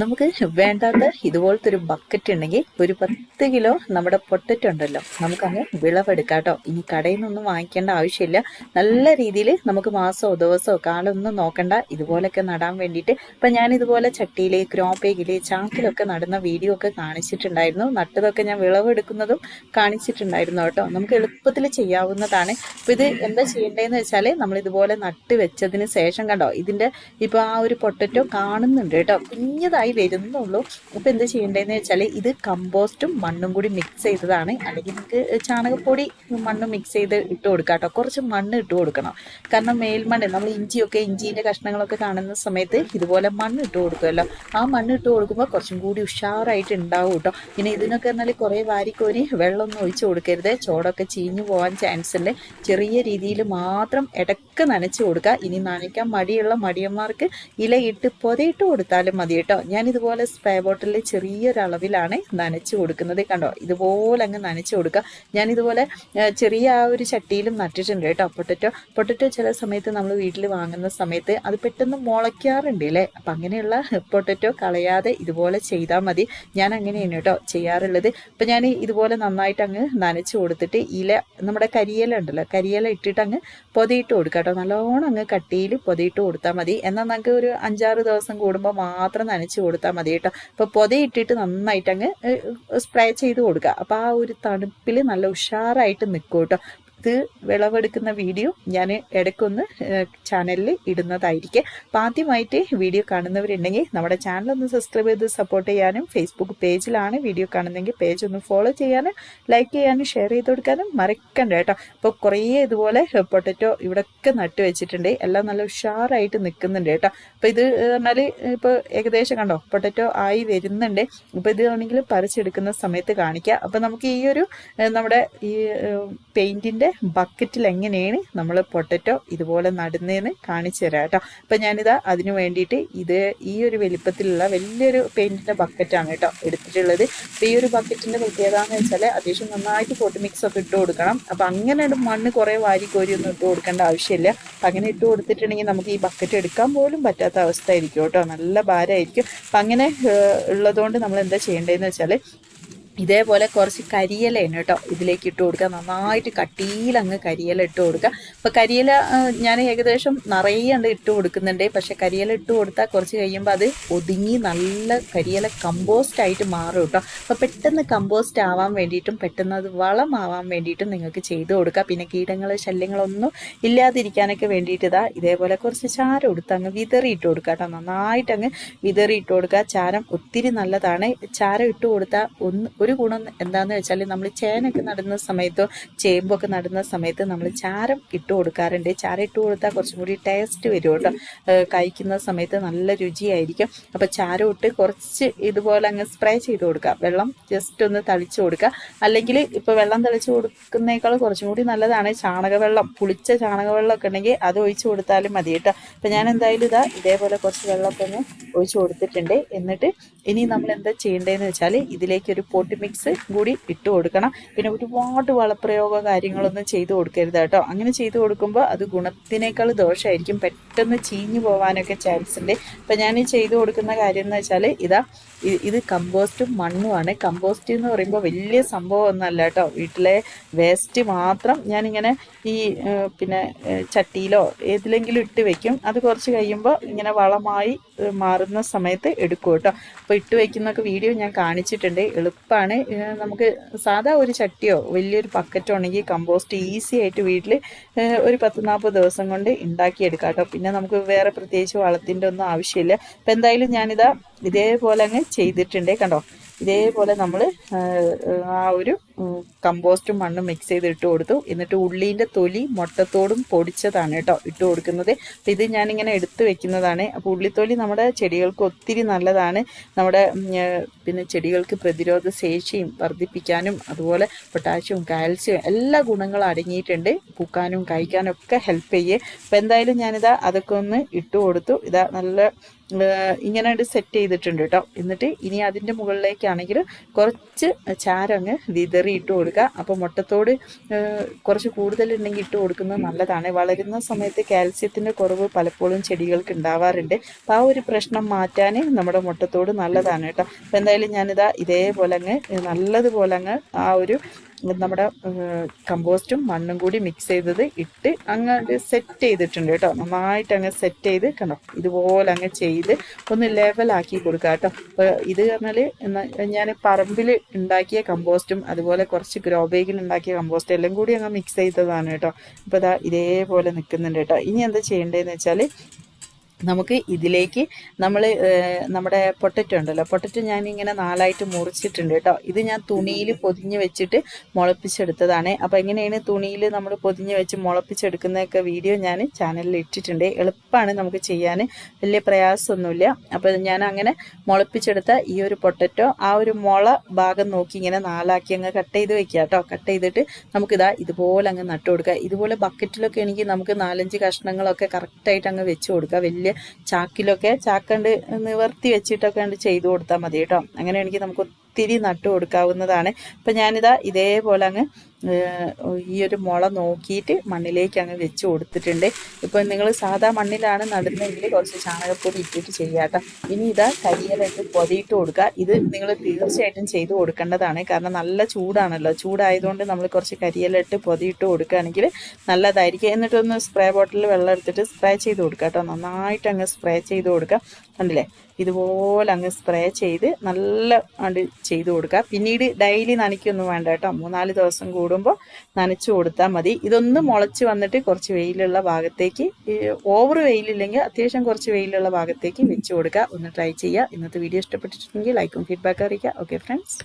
നമുക്ക് വേണ്ടാത്ത ഇതുപോലത്തെ ഒരു ബക്കറ്റ് ഉണ്ടെങ്കിൽ ഒരു പത്ത് കിലോ നമ്മുടെ പൊട്ടറ്റോ ഉണ്ടല്ലോ. നമുക്കങ്ങ് വിളവെടുക്കാം കേട്ടോ. ഇനി കടയിൽ നിന്നൊന്നും വാങ്ങിക്കേണ്ട ആവശ്യമില്ല. നല്ല രീതിയിൽ നമുക്ക് മാസമോ ദിവസമോ കാലമൊന്നും നോക്കണ്ട. ഇതുപോലൊക്കെ നടാൻ വേണ്ടിയിട്ട്. ഇപ്പം ഞാൻ ഇതുപോലെ ചട്ടിയിൽ ക്രോപ്പേകിൽ ചാക്കിലൊക്കെ നടുന്ന വീഡിയോ ഒക്കെ കാണിച്ചിട്ടുണ്ടായിരുന്നു. നട്ടതൊക്കെ ഞാൻ വിളവെടുക്കുന്നതും കാണിച്ചിട്ടുണ്ടായിരുന്നു കേട്ടോ. നമുക്ക് എളുപ്പത്തിൽ ചെയ്യാവുന്നതാണ്. അപ്പോൾ ഇത് എന്താ ചെയ്യേണ്ടതെന്ന് വെച്ചാൽ നമ്മൾ ഇതുപോലെ നട്ട് വെച്ചതിന് ശേഷം കണ്ടോ ഇതിന്റെ ഇപ്പോൾ ആ ഒരു പൊട്ടറ്റോ കാണുന്നുണ്ട് കേട്ടോ. കുഞ്ഞതായി വരുന്നുള്ളൂ. അപ്പോൾ എന്ത് ചെയ്യേണ്ടതെന്ന് വെച്ചാൽ ഇത് കമ്പോസ്റ്റും മണ്ണും കൂടി മിക്സ് ചെയ്തതാണ്. അല്ലെങ്കിൽ നമുക്ക് ചാണകപ്പൊടി മണ്ണും മിക്സ് ചെയ്ത് ഇട്ട് കൊടുക്കാം കേട്ടോ കുറച്ച് മണ്ണ് ഇട്ട് കൊടുക്കണം. കാരണം മേൽമണ്ണ് നമ്മൾ ഇഞ്ചിയൊക്കെ ഇഞ്ചീന്റെ കഷ്ണങ്ങളൊക്കെ കാണുന്ന സമയത്ത് ഇതുപോലെ മണ്ണ് ഇട്ട് കൊടുക്കുമല്ലോ ആ മണ്ണ് ഇട്ട് കൊടുക്കുമ്പോൾ കുറച്ചും കൂടി ഉഷാറായിട്ട് ഉണ്ടാവും കേട്ടോ പിന്നെ ഇതിനൊക്കെ പറഞ്ഞാൽ കുറേ വാരിക്കോരി വെള്ളമൊന്നും ഒഴിച്ച് കൊടുക്കരുത്. ചോടൊക്കെ ചീഞ്ഞു പോകാൻ ചാൻസ് ഉണ്ട് ചെറിയ രീതിയിൽ മാത്രം ഇടയ്ക്ക് നനച്ച് കൊടുക്കുക. ഇനി നനയ്ക്കാൻ മടിയുള്ള മടിയന്മാർക്ക് ഇലയിട്ട് പൊതയിട്ട് കൊടുത്താലും മതി കേട്ടോ. ഞാൻ ഇതുപോലെ സ്പ്രേ ബോട്ടിലിൽ ചെറിയൊരളവിലാണ് നനച്ച് കൊടുക്കുന്നത് കണ്ടോ? ഇതുപോലെ അങ്ങ് നനച്ച് കൊടുക്കുക. ഞാൻ ഇതുപോലെ ചെറിയ ആ ഒരു ചട്ടിയിലും നട്ടിട്ടുണ്ട് കേട്ടോ. പൊട്ടറ്റോ പൊട്ടറ്റോ ചില സമയത്ത് നമ്മൾ വീട്ടിൽ വാങ്ങുന്ന സമയത്ത് അത് പെട്ടെന്ന് മുളയ്ക്കാറുണ്ട് അല്ലേ? അപ്പം അങ്ങനെയുള്ള പൊട്ടറ്റോ കളയാതെ ഇതുപോലെ ചെയ്താൽ മതി. ഞാൻ അങ്ങനെയാണ് കേട്ടോ ചെയ്യാറുള്ളത്. അപ്പം ഞാൻ ഇതുപോലെ നന്നായിട്ട് അങ്ങ് നനച്ച് കൊടുത്തിട്ട് ഇല നമ്മുടെ കരിയില ഉണ്ടല്ലോ കരിയില ഇട്ടിട്ട് അങ്ങ് പൊതിയിട്ട് കൊടുക്കുക കേട്ടോ. നല്ലോണം അങ്ങ് കട്ടിയിൽ പൊതിയിട്ട് കൊടുത്താൽ മതി. എന്നാൽ നമുക്ക് ഒരു അഞ്ചാറ് ദിവസം കൂടുമ്പോൾ മാത്രം നനച്ച് കൊടുത്താൽ മതി കേട്ടോ. അപ്പോൾ പൊതിയിട്ടിട്ട് നന്നായിട്ട് അങ്ങ് സ്പ്രേ ചെയ്ത് കൊടുക്കുക. അപ്പോൾ ആ ഒരു തണുപ്പിൽ നല്ല ഉഷാറായിട്ട് നിൽക്കും കേട്ടോ. ഇത് വിളവെടുക്കുന്ന വീഡിയോ ഞാൻ ഇടയ്ക്കൊന്ന് ചാനലിൽ ഇടുന്നതായിരിക്കും. അപ്പം ആദ്യമായിട്ട് വീഡിയോ കാണുന്നവരുണ്ടെങ്കിൽ നമ്മുടെ ചാനൽ ഒന്ന് സബ്സ്ക്രൈബ് ചെയ്ത് സപ്പോർട്ട് ചെയ്യാനും ഫേസ്ബുക്ക് പേജിലാണ് വീഡിയോ കാണുന്നതെങ്കിൽ പേജ് ഒന്ന് ഫോളോ ചെയ്യാനും ലൈക്ക് ചെയ്യാനും ഷെയർ ചെയ്ത് കൊടുക്കാനും മറക്കണ്ട കേട്ടോ. അപ്പോൾ കുറേ ഇതുപോലെ പൊട്ടറ്റോ ഇവിടെയൊക്കെ നട്ട് വെച്ചിട്ടുണ്ട്. എല്ലാം നല്ല ഉഷാറായിട്ട് നിൽക്കുന്നുണ്ട് കേട്ടോ. അപ്പോൾ ഇത് പറഞ്ഞാൽ ഇപ്പോൾ ഏകദേശം കണ്ടോ? പൊട്ടറ്റോ ആയി വരുന്നുണ്ട്. അപ്പോൾ ഇത് ആണെങ്കിൽ പറിച്ചെടുക്കുന്ന സമയത്ത് കാണിക്കുക അപ്പോൾ നമുക്ക് ഈ ഒരു നമ്മുടെ ഈ പെയിന്റിന്റെ ബക്കറ്റിൽ എങ്ങനെയാണ് നമ്മൾ പൊട്ടറ്റോ ഇതുപോലെ നടുന്നതെന്ന് കാണിച്ചു തരാം കേട്ടോ. അപ്പം ഞാനിതാ അതിന് വേണ്ടിയിട്ട് ഇത് ഈ ഒരു വലിപ്പത്തിലുള്ള വലിയൊരു പെയിന്റിന്റെ ബക്കറ്റാണ് കേട്ടോ എടുത്തിട്ടുള്ളത്. അപ്പോൾ ഈ ഒരു ബക്കറ്റിന്റെ പ്രത്യേകത എന്ന് വെച്ചാൽ അത്യാവശ്യം നന്നായിട്ട് പൊട്ടി മിക്സ് ഒക്കെ ഇട്ട് കൊടുക്കണം. അപ്പം അങ്ങനെ മണ്ണ് കുറേ വാരി കോരി ഒന്നും ഇട്ട് കൊടുക്കേണ്ട ആവശ്യമില്ല. അപ്പം അങ്ങനെ ഇട്ട് കൊടുത്തിട്ടുണ്ടെങ്കിൽ നമുക്ക് ഈ ബക്കറ്റ് എടുക്കാൻ പോലും പറ്റാത്ത അവസ്ഥ ആയിരിക്കും കേട്ടോ. നല്ല ഭാരമായിരിക്കും. അപ്പം അങ്ങനെ ഉള്ളതുകൊണ്ട് നമ്മൾ എന്താ ചെയ്യേണ്ടതെന്ന് വെച്ചാൽ ഇതേപോലെ കുറച്ച് കരിയിലയാണ് കേട്ടോ. ഇതിലേക്ക് ഇട്ട് കൊടുക്കുക. നന്നായിട്ട് കട്ടിയിലങ്ങ് കരിയില ഇട്ട് കൊടുക്കുക. അപ്പോൾ കരിയില ഞാൻ ഏകദേശം നിറയെ ഉണ്ട് ഇട്ട് കൊടുക്കുന്നുണ്ട്. പക്ഷേ കരിയില ഇട്ട് കൊടുത്താൽ കുറച്ച് കഴിയുമ്പോൾ അത് ഒതുങ്ങി നല്ല കരിയില കമ്പോസ്റ്റ് ആയിട്ട് മാറും കേട്ടോ. അപ്പോൾ പെട്ടെന്ന് കമ്പോസ്റ്റ് ആവാൻ വേണ്ടിയിട്ടും പെട്ടെന്ന് അത് വളമാവാൻ വേണ്ടിയിട്ടും നിങ്ങൾക്ക് ചെയ്ത് കൊടുക്കുക. പിന്നെ കീടങ്ങൾ ശല്യങ്ങളൊന്നും ഇല്ലാതിരിക്കാനൊക്കെ വേണ്ടിയിട്ട് ഇതാ ഇതേപോലെ കുറച്ച് ചാരം എടുത്ത് അങ്ങ് വിതറി ഇട്ട് കൊടുക്കുക കേട്ടോ. നന്നായിട്ട് അങ്ങ് വിതറി ഇട്ട് കൊടുക്കുക. ചാരം ഒത്തിരി നല്ലതാണ്. ചാരം ഇട്ട് കൊടുത്താൽ ഒന്ന് ഒരു ഗുണം എന്താണെന്ന് വെച്ചാൽ നമ്മൾ ചേനൊക്കെ നടുന്ന സമയത്തോ ചേമ്പൊക്കെ നടുന്ന സമയത്ത് നമ്മൾ ചാരം ഇട്ട് കൊടുക്കാറുണ്ട്. ചാരം ഇട്ട് കൊടുത്താൽ കുറച്ചും കൂടി ടേസ്റ്റ് വരും കേട്ടോ. കഴിക്കുന്ന സമയത്ത് നല്ല രുചിയായിരിക്കും. അപ്പോൾ ചാരം ഇട്ട് കുറച്ച് ഇതുപോലെ അങ്ങ് സ്പ്രേ ചെയ്ത് കൊടുക്കുക. വെള്ളം ജസ്റ്റ് ഒന്ന് തളിച്ച് കൊടുക്കുക. അല്ലെങ്കിൽ ഇപ്പോൾ വെള്ളം തളിച്ച് കൊടുക്കുന്നേക്കാൾ കുറച്ചും കൂടി നല്ലതാണ് ചാണകവെള്ളം. പുളിച്ച ചാണകവെള്ളമൊക്കെ ഉണ്ടെങ്കിൽ അത് ഒഴിച്ച് കൊടുത്താലും മതി കേട്ടോ. അപ്പം ഞാൻ എന്തായാലും ഇതാ ഇതേപോലെ കുറച്ച് വെള്ളമൊക്കെ ഒന്ന് ഒഴിച്ച് കൊടുത്തിട്ടുണ്ട്. എന്നിട്ട് ഇനി നമ്മൾ എന്താ ചെയ്യേണ്ടതെന്ന് വെച്ചാൽ ഇതിലേക്ക് ഒരു പൊട്ടി മിക്സ് കൂടി ഇട്ട് കൊടുക്കണം. പിന്നെ ഒരുപാട് വളപ്രയോഗ കാര്യങ്ങളൊന്നും ചെയ്തു കൊടുക്കരുത് കേട്ടോ. അങ്ങനെ ചെയ്തു കൊടുക്കുമ്പോൾ അത് ഗുണത്തിനേക്കാൾ ദോഷമായിരിക്കും പെട്ടെന്ന് ചീഞ്ഞു പോകാനൊക്കെ ചാൻസ് ഉണ്ട്. അപ്പം ഞാൻ ചെയ്ത് കൊടുക്കുന്ന കാര്യം എന്ന് വെച്ചാൽ ഇതാ ഇത് കമ്പോസ്റ്റും മണ്ണുമാണ്. കമ്പോസ്റ്റ് എന്ന് പറയുമ്പോൾ വലിയ സംഭവം ഒന്നല്ല കേട്ടോ. വീട്ടിലെ വേസ്റ്റ് മാത്രം ഞാനിങ്ങനെ ഈ പിന്നെ ചട്ടിയിലോ ഏതിലെങ്കിലും ഇട്ട് വെക്കും. അത് കുറച്ച് കഴിയുമ്പോൾ ഇങ്ങനെ വളമായി മാറുന്ന സമയത്ത് എടുക്കും കേട്ടോ. അപ്പോൾ ഇട്ട് വയ്ക്കുന്നൊക്കെ വീഡിയോ ഞാൻ കാണിച്ചിട്ടുണ്ട്. എളുപ്പമാണ് ഏഹ്, നമുക്ക് സാധാ ഒരു ചട്ടിയോ വലിയൊരു പക്കറ്റോ ഉണ്ടെങ്കിൽ കമ്പോസ്റ്റ് ഈസി ആയിട്ട് വീട്ടിൽ ഒരു പത്ത് നാൽപ്പത് ദിവസം കൊണ്ട് ഉണ്ടാക്കിയെടുക്കാം കേട്ടോ. പിന്നെ നമുക്ക് വേറെ പ്രത്യേകിച്ച് വളത്തിന്റെ ഒന്നും ആവശ്യമില്ല. അപ്പം എന്തായാലും ഞാനിതാ ഇതേപോലെ അങ്ങ് ചെയ്തിട്ടുണ്ട് കണ്ടോ? ഇതേപോലെ നമ്മൾ ആ ഒരു കമ്പോസ്റ്റും മണ്ണും മിക്സ് ചെയ്ത് ഇട്ട് കൊടുത്തു. എന്നിട്ട് ഉള്ളീന്റെ തൊലി മുട്ടത്തോടും പൊടിച്ചതാണ് കേട്ടോ ഇട്ട് കൊടുക്കുന്നത്. അപ്പം ഇത് ഞാനിങ്ങനെ എടുത്ത് വെക്കുന്നതാണ്. അപ്പോൾ ഉള്ളിത്തൊലി നമ്മുടെ ചെടികൾക്ക് ഒത്തിരി നല്ലതാണ്. നമ്മുടെ പിന്നെ ചെടികൾക്ക് പ്രതിരോധ ശേഷിയും വർദ്ധിപ്പിക്കാനും അതുപോലെ പൊട്ടാഷ്യവും കാൽസ്യവും എല്ലാ ഗുണങ്ങളും അടങ്ങിയിട്ടുണ്ട്. പൂക്കാനും കഴിക്കാനും ഒക്കെ ഹെൽപ്പ് ചെയ്യേ. അപ്പോൾ എന്തായാലും ഞാനിതാ അതൊക്കെ ഒന്ന് ഇട്ട് കൊടുത്തു. ഇതാ നല്ല ഇങ്ങനെ സെറ്റ് ചെയ്തിട്ടുണ്ട് കേട്ടോ. എന്നിട്ട് ഇനി അതിന്റെ മുകളിലേക്കാണെങ്കിൽ കുറച്ച് ചാരങ്ങ് വിതറി. ഇട്ട് കൊടുക്കുക അപ്പോൾ മുട്ടത്തോട് കുറച്ച് കൂടുതലുണ്ടെങ്കിൽ ഇട്ട് കൊടുക്കുന്നത് നല്ലതാണ്. വളരുന്ന സമയത്ത് കാൽസ്യത്തിന്റെ കുറവ് പലപ്പോഴും ചെടികൾക്ക് ഉണ്ടാവാറുണ്ട്. അപ്പോൾ ആ ഒരു പ്രശ്നം മാറ്റാൻ നമ്മുടെ മുട്ടത്തോട് നല്ലതാണ് കേട്ടോ. അപ്പോൾ എന്തായാലും ഞാനിതാ ഇതേപോലെ അങ്ങ് നല്ലതുപോലെ അങ്ങ് ആ ഒരു നമ്മുടെ കമ്പോസ്റ്റും മണ്ണും കൂടി മിക്സ് ചെയ്തത് ഇട്ട് അങ്ങ് സെറ്റ് ചെയ്തിട്ടുണ്ട് കേട്ടോ. നന്നായിട്ട് അങ്ങ് സെറ്റ് ചെയ്ത് കണ്ടോ ഇതുപോലെ അങ്ങ് ചെയ്ത് ഒന്ന് ലെവലാക്കി കൊടുക്കുക കേട്ടോ. അപ്പോൾ ഇത് പറഞ്ഞാൽ ഞാൻ പറമ്പിൽ ഉണ്ടാക്കിയ കമ്പോസ്റ്റും അതുപോലെ കുറച്ച് ഗ്രോ ബേഗിൽ ഉണ്ടാക്കിയ കമ്പോസ്റ്റും എല്ലാം കൂടി അങ്ങ് മിക്സ് ചെയ്തതാണ് കേട്ടോ. അപ്പോൾ ഇതാ ഇതേപോലെ നിൽക്കുന്നുണ്ട് കേട്ടോ. ഇനി എന്താ ചെയ്യേണ്ടതെന്ന് വെച്ചാൽ നമുക്ക് ഇതിലേക്ക് നമ്മൾ നമ്മുടെ പൊട്ടറ്റോ ഉണ്ടല്ലോ. പൊട്ടറ്റോ ഞാൻ ഇങ്ങനെ നാലായിട്ട് മുറിച്ചിട്ടുണ്ട് കേട്ടോ. ഇത് ഞാൻ തുണിയിൽ പൊതിഞ്ഞ് വെച്ചിട്ട് മുളപ്പിച്ചെടുത്തതാണ്. അപ്പോൾ എങ്ങനെയാണ് തുണിയിൽ നമ്മൾ പൊതിഞ്ഞ് വെച്ച് മുളപ്പിച്ചെടുക്കുന്നതൊക്കെ വീഡിയോ ഞാൻ ചാനലിൽ ഇട്ടിട്ടുണ്ട്. എളുപ്പമാണ് നമുക്ക് ചെയ്യാൻ. വലിയ പ്രയാസമൊന്നുമില്ല. അപ്പോൾ ഞാൻ അങ്ങനെ മുളപ്പിച്ചെടുത്ത ഈ ഒരു പൊട്ടറ്റോ ആ ഒരു മുള ഭാഗം നോക്കി ഇങ്ങനെ നാലാക്കി അങ്ങ് കട്ട് ചെയ്ത് വെക്കുക കേട്ടോ. കട്ട് ചെയ്തിട്ട് നമുക്കിതാ ഇതുപോലെ അങ്ങ് നട്ടു കൊടുക്കുക. ഇതുപോലെ ബക്കറ്റിലൊക്കെ എനിക്ക് നമുക്ക് നാലഞ്ച് കഷ്ണങ്ങളൊക്കെ കറക്റ്റായിട്ട് അങ്ങ് വെച്ച് കൊടുക്കുക. വലിയ ചാക്കിലൊക്കെ ചാക്കണ്ട് നിവർത്തി വെച്ചിട്ടൊക്കെ ഉണ്ട് ചെയ്തു കൊടുത്താൽ മതി കേട്ടോ. അങ്ങനെയാണെങ്കിൽ നമുക്ക് ഒത്തിരി നട്ടു കൊടുക്കാവുന്നതാണ്. ഇപ്പം ഞാനിതാ ഇതേപോലെ അങ്ങ് ഈ ഒരു മുള നോക്കിയിട്ട് മണ്ണിലേക്ക് അങ്ങ് വെച്ച് കൊടുത്തിട്ടുണ്ട്. ഇപ്പോൾ നിങ്ങൾ സാധാ മണ്ണിലാണ് നടുന്നതെങ്കിൽ കുറച്ച് ചാണകപ്പൊടി ഇട്ടിട്ട് ചെയ്യാട്ടോ. ഇനി ഇതാ കരിയിലിട്ട് പൊതിയിട്ട് കൊടുക്കുക. ഇത് നിങ്ങൾ തീർച്ചയായിട്ടും ചെയ്ത് കൊടുക്കേണ്ടതാണ്. കാരണം നല്ല ചൂടാണല്ലോ. ചൂടായതുകൊണ്ട് നമ്മൾ കുറച്ച് കരിയിലിട്ട് പൊതിയിട്ട് കൊടുക്കുകയാണെങ്കിൽ നല്ലതായിരിക്കും. എന്നിട്ടൊന്ന് സ്പ്രേ ബോട്ടിൽ വെള്ളം എടുത്തിട്ട് സ്പ്രേ ചെയ്ത് കൊടുക്കുക കേട്ടോ. നന്നായിട്ട് അങ്ങ് സ്പ്രേ ചെയ്ത് കൊടുക്കുക. കണ്ടില്ലേ? ഇതുപോലെ അങ്ങ് സ്പ്രേ ചെയ്ത് നല്ല ചെയ്ത് കൊടുക്കുക. പിന്നീട് ഡെയിലി നനയ്ക്കൊന്നും വേണ്ട കേട്ടോ. മൂന്നാൽ ദിവസം കൂടുമ്പോൾ നനച്ചു കൊടുത്താൽ മതി. ഇതൊന്ന് മുളച്ച് വന്നിട്ട് കുറച്ച് വെയിലുള്ള ഭാഗത്തേക്ക് ഓവർ വെയിലില്ലെങ്കിൽ അത്യാവശ്യം കുറച്ച് വെയിലുള്ള ഭാഗത്തേക്ക് വെച്ച് കൊടുക്കുക. ഒന്ന് ട്രൈ ചെയ്യുക. ഇന്നത്തെ വീഡിയോ ഇഷ്ടപ്പെട്ടിട്ടുണ്ടെങ്കിൽ ലൈക്കും ഫീഡ്ബാക്ക് അറിയിക്കുക. Okay friends